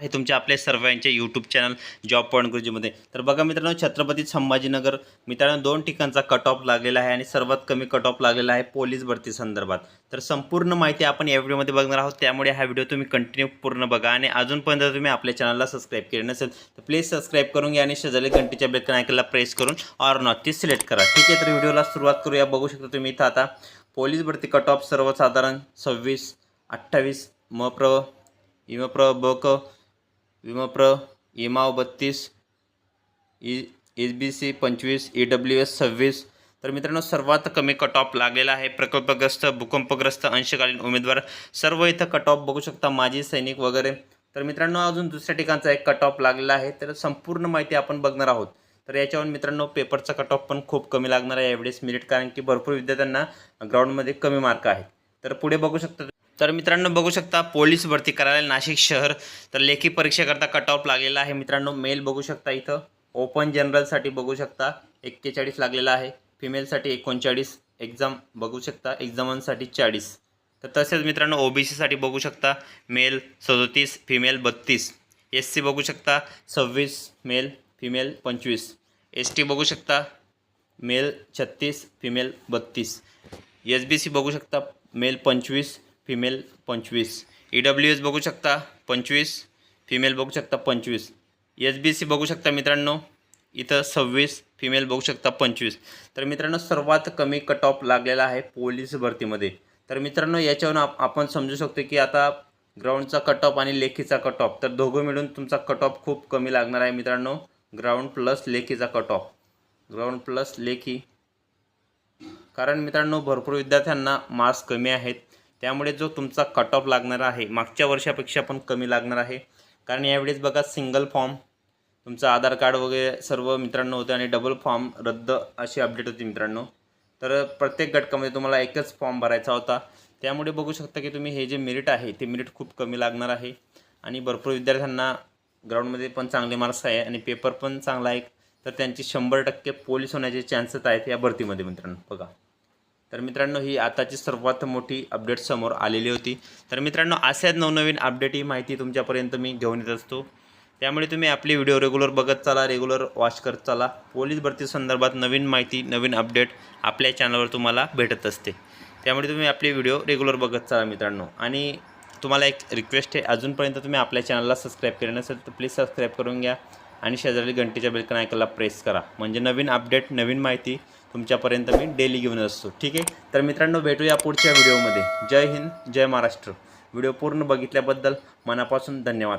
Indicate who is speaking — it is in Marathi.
Speaker 1: हे तुमच्या आपल्या सर्वांच्या यूट्यूब चॅनल जॉब पॉईंट गुरुजीमध्ये तर बघा मित्रांनो छत्रपती संभाजीनगर मित्रांनो दोन ठिकाणचा कट ऑफ लागलेला आहे आणि सर्वात कमी कट ऑफ लागलेला आहे पोलीस भरती संदर्भात. तर संपूर्ण माहिती आपण या व्हिडिओमध्ये बघणार आहोत. त्यामुळे हा व्हिडिओ तुम्ही कंटिन्यू पूर्ण बघा आणि अजूनपर्यंत जर तुम्ही आपल्या चॅनलला सबस्क्राईब केले नसेल तर प्लीज सबस्क्राईब करून घ्या आणि शेजारी घंटीच्या बेलकन ऐकायला प्रेस करून ऑर नॉट ती सिलेक्ट करा. ठीक आहे तर व्हिडिओला सुरुवात करूया. बघू शकता तुम्ही इथं आता पोलीस भरती कट ऑफ सर्वसाधारण सव्वीस अठ्ठावीस म प्र ब क विमप्र इमाव बत्तीस ई एस बी सी पंचवीस ई डब्ल्यू एस सव्वीस. तर मित्रांनो सर्वात कमी कट ऑफ लागलेला आहे प्रकल्पग्रस्त भूकंपग्रस्त अंशकालीन उमेदवार. सर्व इथं कट ऑफ बघू शकता माजी सैनिक वगैरे. तर मित्रांनो अजून दुसऱ्या ठिकाणचा एक कट ऑफ लागलेला आहे. तर संपूर्ण माहिती आपण बघणार आहोत. तर याच्यावर मित्रांनो पेपरचा कट ऑफ पण खूप कमी लागणार आहे एवढेच मिनिट कारण की भरपूर विद्यार्थ्यांना ग्राउंडमध्ये कमी मार्क आहेत. तर पुढे बघू शकता तर मित्रांनो बघू शकता पोलीस भरती करायला नाशिक शहर तर लेखी परीक्षेकरता कट ऑफ लागलेला आहे. मित्रांनो मेल बघू शकता इथं. ओपन जनरलसाठी बघू शकता एक्केचाळीस लागलेला आहे. फिमेलसाठी एकोणचाळीस एक्झाम बघू शकता एक्झामांसाठी चाळीस. तर तसेच मित्रांनो ओ बी सीसाठी बघू शकता मेल सदोतीस फिमेल बत्तीस. एस सी बघू शकता सव्वीस मेल फिमेल पंचवीस. एस टी बघू शकता मेल छत्तीस फिमेल बत्तीस. एस बी सी बघू शकता मेल पंचवीस फिमेल पंचवीस. ई डब्ल्यू एस बघू शकता पंचवीस फिमेल बघू शकता पंचवीस. एस बी सी बघू शकता मित्रांनो इथं सव्वीस फिमेल बघू शकता पंचवीस. तर मित्रांनो सर्वात कमी कट ऑफ लागलेला आहे पोलीस भरतीमध्ये. तर मित्रांनो याच्यावरून आप आपण समजू शकतो की आता ग्राउंडचा कट ऑफ आणि लेखीचा कट ऑफ तर दोघं मिळून तुमचा कट ऑफ खूप कमी लागणार आहे मित्रांनो. ग्राउंड प्लस लेखीचा कट ऑफ ग्राउंड प्लस लेखी. कारण मित्रांनो भरपूर विद्यार्थ्यांना मार्क्स कमी आहेत. त्यामुळे जो तुमचा कट ऑफ लागणार आहे मागच्या वर्षापेक्षा पण कमी लागणार आहे. कारण यावेळेस बघा सिंगल फॉर्म तुमचं आधार कार्ड वगैरे सर्व मित्रांनो होते आणि डबल फॉर्म रद्द अशी अपडेट होती मित्रांनो. तर प्रत्येक घटकामध्ये तुम्हाला एकच फॉर्म भरायचा होता. त्यामुळे बघू शकता की तुम्ही हे जे मेरिट आहे ते मेरिट खूप कमी लागणार आहे. आणि भरपूर विद्यार्थ्यांना ग्राउंडमध्ये पण चांगले मार्क्स आहे आणि पेपर पण चांगला आहे. तर त्यांची शंभर टक्के पोलीस होण्याचे चान्सेस आहेत या भरतीमध्ये मित्रांनो बघा. तर मित्रांनो ही आताची सर्वात मोठी अपडेट समोर आलेली होती. तर मित्रांनो अशाच नवनवीन अपडेट ही माहिती तुमच्यापर्यंत मी घेऊन येत असतो. त्यामुळे तुम्ही आपली व्हिडिओ रेग्युलर बघत चाला रेग्युलर वॉच करत चाला. पोलीस भरती संदर्भात नवीन माहिती नवीन अपडेट आपल्या चॅनलवर तुम्हाला भेटत असते. त्यामुळे तुम्ही आपली व्हिडिओ रेग्युलर बघत चाला मित्रांनो. आणि तुम्हाला एक रिक्वेस्ट आहे अजूनपर्यंत तुम्ही आपल्या चॅनलला सबस्क्राईब केलं नसेल तर प्लीज सबस्क्राईब करून घ्या. आणि शेजारी घंटीच्या बेलकन ऐकायला प्रेस करा. म्हणजे नवीन अपडेट नवीन माहिती तुमच्यापर्यंत मी डेली घेऊन असतो. ठीक आहे? तर मित्रांनो भेटूया पुढच्या व्हिडिओमध्ये जय हिंद जय महाराष्ट्र. व्हिडिओ पूर्ण बघितल्याबद्दल मनापासून धन्यवाद.